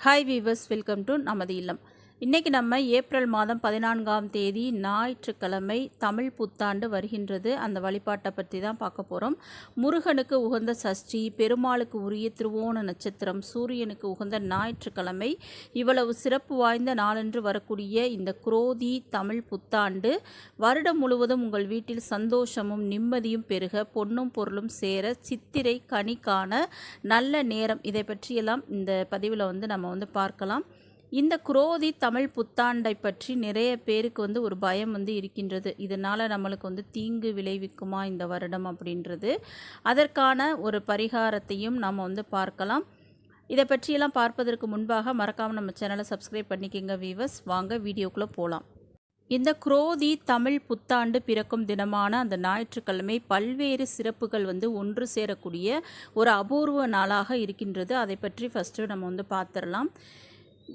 Hi viewers welcome to நமது இல்லம் இன்றைக்கி நம்ம ஏப்ரல் மாதம் பதினான்காம் தேதி ஞாயிற்றுக்கிழமை தமிழ் புத்தாண்டு வருகின்றது. அந்த வழிபாட்டை பற்றி தான் பார்க்க போகிறோம் முருகனுக்கு உகந்த சஷ்டி பெருமாளுக்கு உரிய திருவோண நட்சத்திரம் சூரியனுக்கு உகந்த ஞாயிற்றுக்கிழமை இவ்வளவு சிறப்பு வாய்ந்த நாளன்று வரக்கூடிய இந்த குரோதி தமிழ் புத்தாண்டு வருடம் முழுவதும் உங்கள் வீட்டில் சந்தோஷமும் நிம்மதியும் பெருக பொன்னும் பொருளும் சேர சித்திரை கனி காண நல்ல நேரம். இதை பற்றியெல்லாம் இந்த பதிவில் வந்து நம்ம வந்து பார்க்கலாம். இந்த குரோதி தமிழ் புத்தாண்டை பற்றி நிறைய பேருக்கு வந்து ஒரு பயம் வந்து இருக்கின்றது. இதனால் நம்மளுக்கு வந்து தீங்கு விளைவிக்குமா இந்த வருடம் அப்படின்றது. அதற்கான ஒரு பரிகாரத்தையும் நம்ம வந்து பார்க்கலாம். இதை பற்றியெல்லாம் பார்ப்பதற்கு முன்பாக மறக்காமல் நம்ம சேனலை சப்ஸ்கிரைப் பண்ணிக்கோங்க வீவர்ஸ் வாங்க வீடியோக்குள்ளே போகலாம் இந்த குரோதி தமிழ் புத்தாண்டு பிறக்கும் தினமான அந்த ஞாயிற்றுக்கிழமை பல்வேறு சிறப்புகள் வந்து ஒன்று சேரக்கூடிய ஒரு அபூர்வ நாளாக இருக்கின்றது. அதை பற்றி ஃபஸ்ட்டு நம்ம வந்து பார்த்துடலாம்.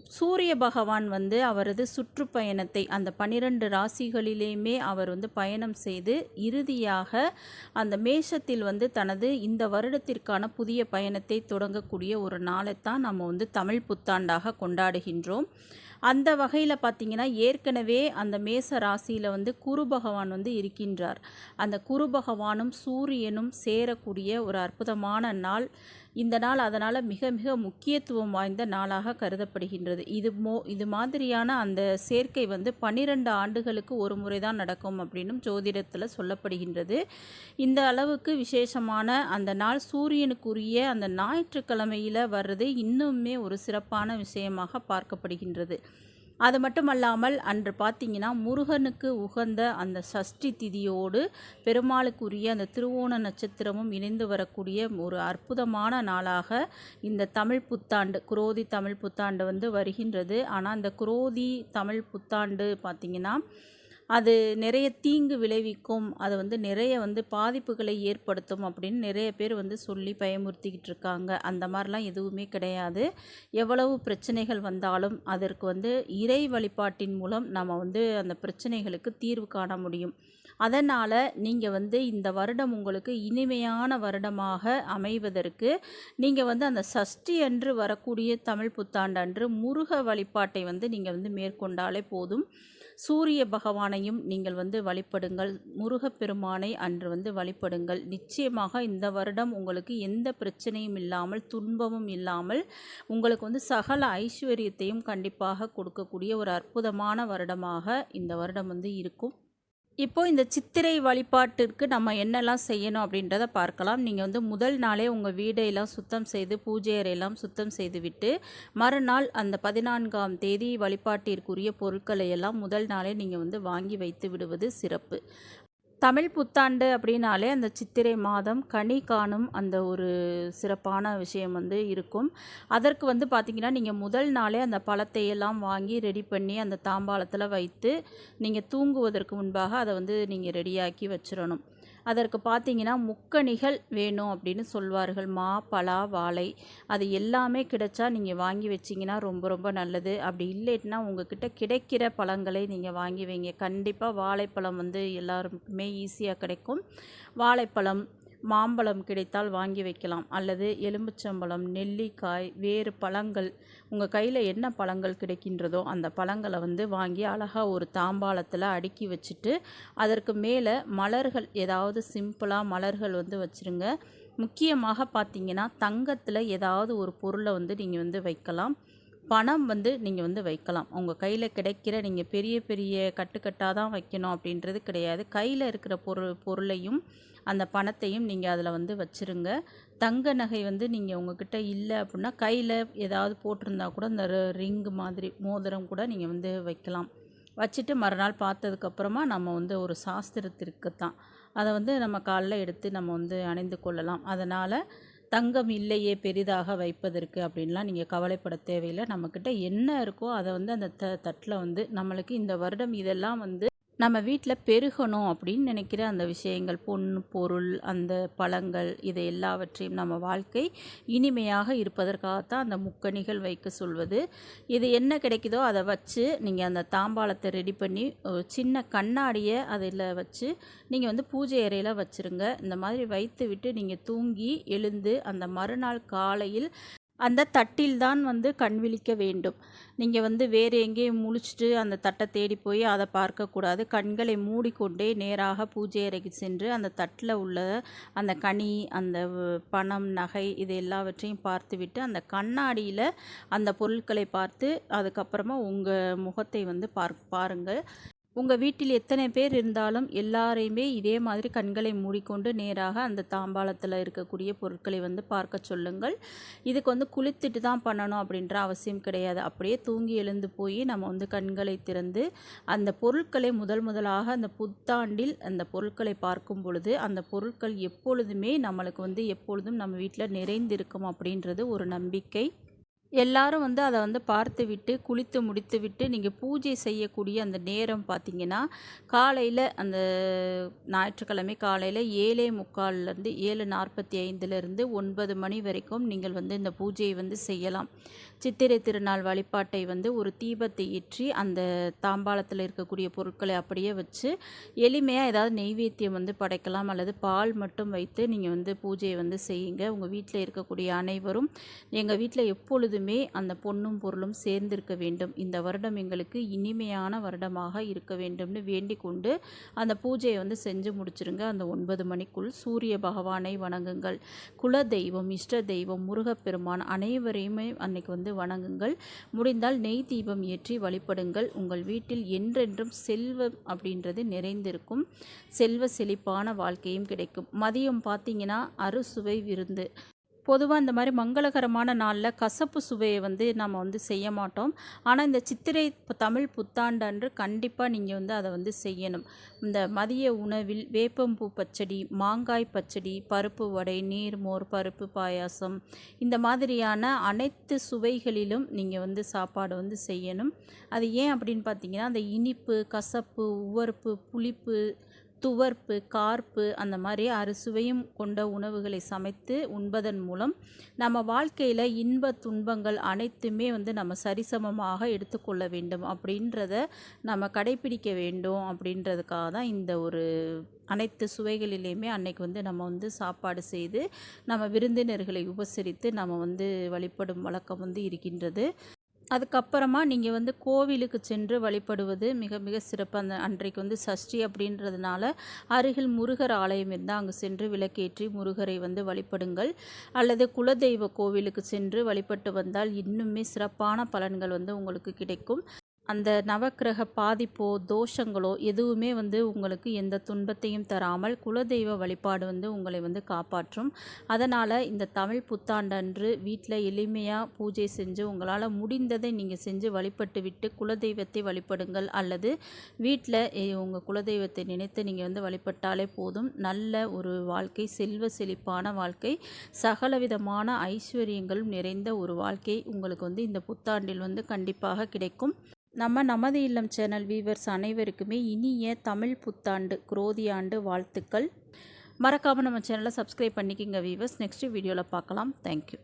சூரிய பகவான் வந்து அவரது சுற்றுப்பயணத்தை அந்த பனிரெண்டு ராசிகளிலேயுமே அவர் வந்து பயணம் செய்து இறுதியாக அந்த மேஷத்தில் வந்து தனது இந்த வருடத்திற்கான புதிய பயணத்தை தொடங்கக்கூடிய ஒரு நாளைத்தான் நம்ம வந்து தமிழ் புத்தாண்டாக கொண்டாடுகின்றோம். அந்த வகையில் பார்த்திங்கன்னா ஏற்கனவே அந்த மேச ராசியில் வந்து குரு பகவான் வந்து இருக்கின்றார். அந்த குரு பகவானும் சூரியனும் சேரக்கூடிய ஒரு அற்புதமான நாள். இந்த நாள் அதனால் மிக மிக முக்கியத்துவம் வாய்ந்த நாளாக கருதப்படுகின்றது. இது மோ இது மாதிரியான அந்த சேர்க்கை வந்து பன்னிரெண்டு ஆண்டுகளுக்கு ஒரு முறை தான் நடக்கும் அப்படின்னும் ஜோதிடத்தில் சொல்லப்படுகின்றது. இந்த அளவுக்கு விசேஷமான அந்த நாள் சூரியனுக்குரிய அந்த ஞாயிற்றுக்கிழமையில் வர்றது இன்னுமே ஒரு சிறப்பான விஷயமாக பார்க்கப்படுகின்றது. அது மட்டும் அல்லாமல் அன்று பார்த்தீங்கன்னா முருகனுக்கு உகந்த அந்த சஷ்டி திதியோடு பெருமாளுக்குரிய அந்த திருவோண நட்சத்திரமும் இணைந்து வரக்கூடிய ஒரு அற்புதமான நாளாக இந்த தமிழ் புத்தாண்டு குரோதி தமிழ் புத்தாண்டு வந்து வருகின்றது. ஆனால் அந்த குரோதி தமிழ் புத்தாண்டு பார்த்திங்கன்னா அது நிறைய தீங்கு விளைவிக்கும். அது வந்து நிறைய வந்து பாதிப்புகளை ஏற்படுத்தும் அப்படின்னு நிறைய பேர் வந்து சொல்லி பயமுறுத்திக்கிட்டு இருக்காங்க. அந்த மாதிரிலாம் எதுவுமே கிடையாது. எவ்வளவு பிரச்சனைகள் வந்தாலும் அதற்கு வந்து இறை வழிபாட்டின் மூலம் நம்ம வந்து அந்த பிரச்சனைகளுக்கு தீர்வு காண முடியும். அதனால் நீங்கள் வந்து இந்த வருடம் உங்களுக்கு இனிமையான வருடமாக அமைவதற்கு நீங்கள் வந்து அந்த சஷ்டி அன்று வரக்கூடிய தமிழ் புத்தாண்டு அன்று முருக வழிபாட்டை வந்து நீங்கள் வந்து மேற்கொண்டாலே போதும். சூரிய பகவானையும் நீங்கள் வந்து வழிபடுங்கள். முருகப்பெருமானை அன்று வந்து வழிபடுங்கள். நிச்சயமாக இந்த வருடம் உங்களுக்கு எந்த பிரச்சனையும் இல்லாமல் துன்பமும் இல்லாமல் உங்களுக்கு வந்து சகல ஐஸ்வர்யத்தையும் கண்டிப்பாக கொடுக்கக்கூடிய ஒரு அற்புதமான வருடமாக இந்த வருடம் வந்து இருக்கும். இப்போது இந்த சித்திரை வழிபாட்டிற்கு நம்ம என்னெல்லாம் செய்யணும் அப்படின்றத பார்க்கலாம். நீங்கள் வந்து முதல் நாளே உங்கள் வீடையெல்லாம் சுத்தம் செய்து பூஜை அறையெல்லாம் சுத்தம் செய்து விட்டு மறுநாள் அந்த பதினான்காம் தேதி வழிபாட்டிற்குரிய பொருட்களை எல்லாம் முதல் நாளே நீங்கள் வந்து வாங்கி வைத்து விடுவது சிறப்பு. தமிழ் புத்தாண்டு அப்படின்னாலே அந்த சித்திரை மாதம் கனி காணும் அந்த ஒரு சிறப்பான விஷயம் வந்து இருக்கும். அதற்கு வந்து பார்த்திங்கன்னா நீங்கள் முதல் நாளே அந்த பழத்தை எல்லாம் வாங்கி ரெடி பண்ணி அந்த தாம்பாளத்தில் வைத்து நீங்கள் தூங்குவதற்கு முன்பாக அதை வந்து நீங்கள் ரெடியாக்கி வச்சிடணும் அதற்கு பார்த்தீங்கன்னா முக்கணிகள் வேணும் அப்படின்னு சொல்வார்கள். மா பலா வாழை. அது எல்லாமே கிடைச்சா நீங்கள் வாங்கி வச்சிங்கன்னா ரொம்ப ரொம்ப நல்லது. அப்படி இல்லைன்னா உங்ககிட்ட கிடைக்கிற பழங்களை நீங்கள் வாங்கி வைங்க. கண்டிப்பாக வாழைப்பழம் வந்து எல்லாருக்குமே ஈஸியாக கிடைக்கும். வாழைப்பழம் மாம்பழம் கிடைத்தால் வாங்கி வைக்கலாம். அல்லது எலும்புச்சம்பழம் நெல்லிக்காய் வேறு பழங்கள். உங்கள் கையில் என்ன பழங்கள் கிடைக்கின்றதோ அந்த பழங்களை வந்து வாங்கி அழகாக ஒரு தாம்பாளத்தில் அடுக்கி வச்சுட்டு அதற்கு மேலே மலர்கள் ஏதாவது சிம்பிளாக மலர்கள் வந்து வச்சுருங்க. முக்கியமாக பார்த்தீங்கன்னா தங்கத்தில் ஏதாவது ஒரு பொருளை வந்து நீங்கள் வந்து வைக்கலாம். பணம் வந்து நீங்கள் வந்து வைக்கலாம். உங்கள் கையில் கிடைக்கிற நீங்கள் பெரிய பெரிய கட்டுக்கட்டாக தான் வைக்கணும் அப்படின்றது கிடையாது. கையில் இருக்கிற பொருள் பொருளையும் அந்த பணத்தையும் நீங்கள் அதில் வந்து வச்சுருங்க. தங்க நகை வந்து நீங்கள் உங்ககிட்ட இல்லை அப்படின்னா கையில் ஏதாவது போட்டிருந்தா கூட இந்த ரிங்கு மாதிரி மோதிரம் கூட நீங்கள் வந்து வைக்கலாம். வச்சுட்டு மறுநாள் பார்த்ததுக்கப்புறமா நம்ம வந்து ஒரு சாஸ்திரத்திற்கு தான். அதை வந்து நம்ம காலில் எடுத்து நம்ம வந்து அணிந்து கொள்ளலாம். அதனால் தங்கம் இல்லையே பெரிதாக வைப்பதற்கு அப்படின்லாம் நீங்கள் கவலைப்பட தேவையில்லை. நம்மக்கிட்ட என்ன இருக்கோ அதை வந்து அந்த த தட்டில் வந்து நம்மளுக்கு இந்த வருடம் இதெல்லாம் வந்து நம்ம வீட்டில் பெருகணும் அப்படின்னு நினைக்கிற அந்த விஷயங்கள் பொன் பொருள் அந்த பழங்கள் இதை எல்லாவற்றையும் நம்ம வாழ்க்கை இனிமையாக இருப்பதற்காகத்தான் அந்த முக்கணிகள் வைக்க சொல்வது. இது என்ன கிடைக்குதோ அதை வச்சு நீங்கள் அந்த தாம்பாளத்தை ரெடி பண்ணி சின்ன கண்ணாடியை அதில் வச்சு நீங்கள் வந்து பூஜை அறையில் வச்சுருங்க. இந்த மாதிரி வைத்து விட்டு நீங்கள் தூங்கி எழுந்து அந்த மறுநாள் காலையில் அந்த தட்டில் தான் வந்து கண் விழிக்க வேண்டும். நீங்கள் வந்து வேறு எங்கேயும் முழிச்சிட்டு அந்த தட்டை தேடி போய் அதை பார்க்கக்கூடாது கண்களை மூடிக்கொண்டே நேராக பூஜை அறைக்கு சென்று அந்த தட்டில் உள்ள அந்த கனி அந்த பணம் நகை இது எல்லாவற்றையும் பார்த்துவிட்டு அந்த கண்ணாடியில் அந்த பொருட்களை பார்த்து அதுக்கப்புறமா உங்கள் முகத்தை வந்து பார் பாருங்கள். உங்கள் வீட்டில் எத்தனை பேர் இருந்தாலும் எல்லாரையுமே இதே மாதிரி கண்களை மூடிக்கொண்டு நேராக அந்த தாம்பாளத்தில் இருக்கக்கூடிய பொருட்களை வந்து பார்க்க சொல்லுங்கள். இதுக்கு வந்து குளித்துட்டு தான் பண்ணணும் அப்படின்ற அவசியம் கிடையாது. அப்படியே தூங்கி எழுந்து போய் நம்ம வந்து கண்களை திறந்து அந்த பொருட்களை முதல் முதலாக அந்த புத்தாண்டில் அந்த பொருட்களை பார்க்கும் பொழுது அந்த பொருட்கள் எப்பொழுதுமே நம்மளுக்கு வந்து எப்பொழுதும் நம்ம வீட்டில் நிறைந்திருக்கும் அப்படின்றது ஒரு நம்பிக்கை. எல்லாரும் வந்து அதை வந்து பார்த்து விட்டு குளித்து முடித்து விட்டு நீங்கள் பூஜை செய்யக்கூடிய அந்த நேரம் பார்த்தீங்கன்னா காலையில் அந்த ஞாயிற்றுக்கிழமை காலையில் ஏழே முக்கால்லேருந்து ஏழு நாற்பத்தி ஐந்துலேருந்து ஒன்பது மணி வரைக்கும் நீங்கள் வந்து இந்த பூஜையை வந்து செய்யலாம். சித்திரை திருநாள் வழிபாட்டை வந்து ஒரு தீபத்தை ஏற்றி அந்த தாம்பாளத்தில் இருக்கக்கூடிய பொருட்களை அப்படியே வச்சு எளிமையாக ஏதாவது நெய்வேத்தியம் வந்து படைக்கலாம் அல்லது பால் மட்டும் வைத்து நீங்கள் வந்து பூஜையை வந்து செய்யுங்க. உங்கள் வீட்டில் இருக்கக்கூடிய அனைவரும் எங்கள் வீட்டில் எப்பொழுதுமே அந்த பொண்ணும் பொருளும் சேர்ந்திருக்க வேண்டும். இந்த வருடம் எங்களுக்கு இனிமையான வருடமாக இருக்க வேண்டும்னு வேண்டிக் கொண்டு அந்த பூஜையை வந்து செஞ்சு முடிச்சிருங்க. அந்த ஒன்பது மணிக்குள் சூரிய பகவானை வணங்குங்கள். குல தெய்வம் இஷ்ட தெய்வம் முருகப்பெருமான் அனைவரையுமே அன்னைக்கு வந்து வணங்குங்கள். முடிந்தால் நெய் தீபம் ஏற்றி வழிபடுங்கள். உங்கள் வீட்டில் என்றென்றும் செல்வம் அப்படின்றது நிறைந்திருக்கும். செல்வ செழிப்பான வாழ்க்கையும் கிடைக்கும். மதியம் பார்த்தீங்கன்னா அறுசுவை விருந்து. பொதுவாக இந்த மாதிரி மங்களகரமான நாளில் கசப்பு சுவையை வந்து நம்ம வந்து செய்ய மாட்டோம். ஆனால் இந்த சித்திரை தமிழ் புத்தாண்டு அன்று கண்டிப்பாக நீங்கள் வந்து அதை வந்து செய்யணும். இந்த மதிய உணவில் வேப்பம்பூ பச்சடி மாங்காய் பச்சடி பருப்பு வடை நீர்மோர் பருப்பு பாயாசம் இந்த மாதிரியான அனைத்து சுவைகளிலும் நீங்கள் வந்து சாப்பாடு வந்து செய்யணும். அது ஏன் அப்படின்னு பார்த்தீங்கன்னா அந்த இனிப்பு கசப்பு உவர்ப்பு புளிப்பு துவர்ப்பு கார்ப்பு அந்த மாதிரி அறுசுவையும் கொண்ட உணவுகளை சமைத்து உண்பதன் மூலம் நம்ம வாழ்க்கையில் இன்ப துன்பங்கள் அனைத்துமே வந்து நம்ம சரிசமமாக எடுத்துக்கொள்ள வேண்டும் அப்படின்றத நம்ம கடைப்பிடிக்க வேண்டும் அப்படின்றதுக்காக தான் இந்த ஒரு அனைத்து சுவைகளிலையுமே அன்னைக்கு வந்து நம்ம வந்து சாப்பாடு செய்து நம்ம விருந்தினர்களை உபசரித்து நம்ம வந்து வழிபடும் வழக்கம் வந்து இருக்கின்றது. அதுக்கப்புறமா நீங்கள் வந்து கோவிலுக்கு சென்று வழிபடுவது மிக மிக சிறப்பு. அந்த அன்றைக்கு வந்து சஷ்டி அப்படின்றதுனால அருகில் முருகர் ஆலயம் இருந்தால் அங்கு சென்று விளக்கேற்றி முருகரை வந்து வழிபடுங்கள். அல்லது குலதெய்வ கோவிலுக்கு சென்று வழிபட்டு வந்தால் இன்னுமே சிறப்பான பலன்கள் வந்து உங்களுக்கு கிடைக்கும். அந்த நவக்கிரக பாதிப்போ தோஷங்களோ எதுவுமே வந்து உங்களுக்கு எந்த துன்பத்தையும் தராமல் குலதெய்வ வழிபாடு வந்து உங்களை வந்து காப்பாற்றும். அதனால் இந்த தமிழ் புத்தாண்டன்று வீட்டில் எளிமையாக பூஜை செஞ்சு உங்களால் முடிந்ததை நீங்கள் செஞ்சு வழிபட்டு விட்டு குலதெய்வத்தை வழிபடுங்கள் அல்லது வீட்டில் உங்கள் குலதெய்வத்தை நினைத்து நீங்கள் வந்து வழிபட்டாலே போதும். நல்ல ஒரு வாழ்க்கை செல்வ செழிப்பான வாழ்க்கை சகலவிதமான ஐஸ்வர்யங்களும் நிறைந்த ஒரு வாழ்க்கை உங்களுக்கு வந்து இந்த புத்தாண்டில் வந்து கண்டிப்பாக கிடைக்கும். நம்ம நமது இல்லம் சேனல் வீவர்ஸ் அனைவருக்குமே இனிய தமிழ் புத்தாண்டு குரோதி ஆண்டு வாழ்த்துக்கள். மறக்காமல் நம்ம சேனலை சப்ஸ்கிரைப் பண்ணிக்கிங்க வீவர்ஸ். நெக்ஸ்ட் வீடியோவில் பார்க்கலாம். தேங்க்யூ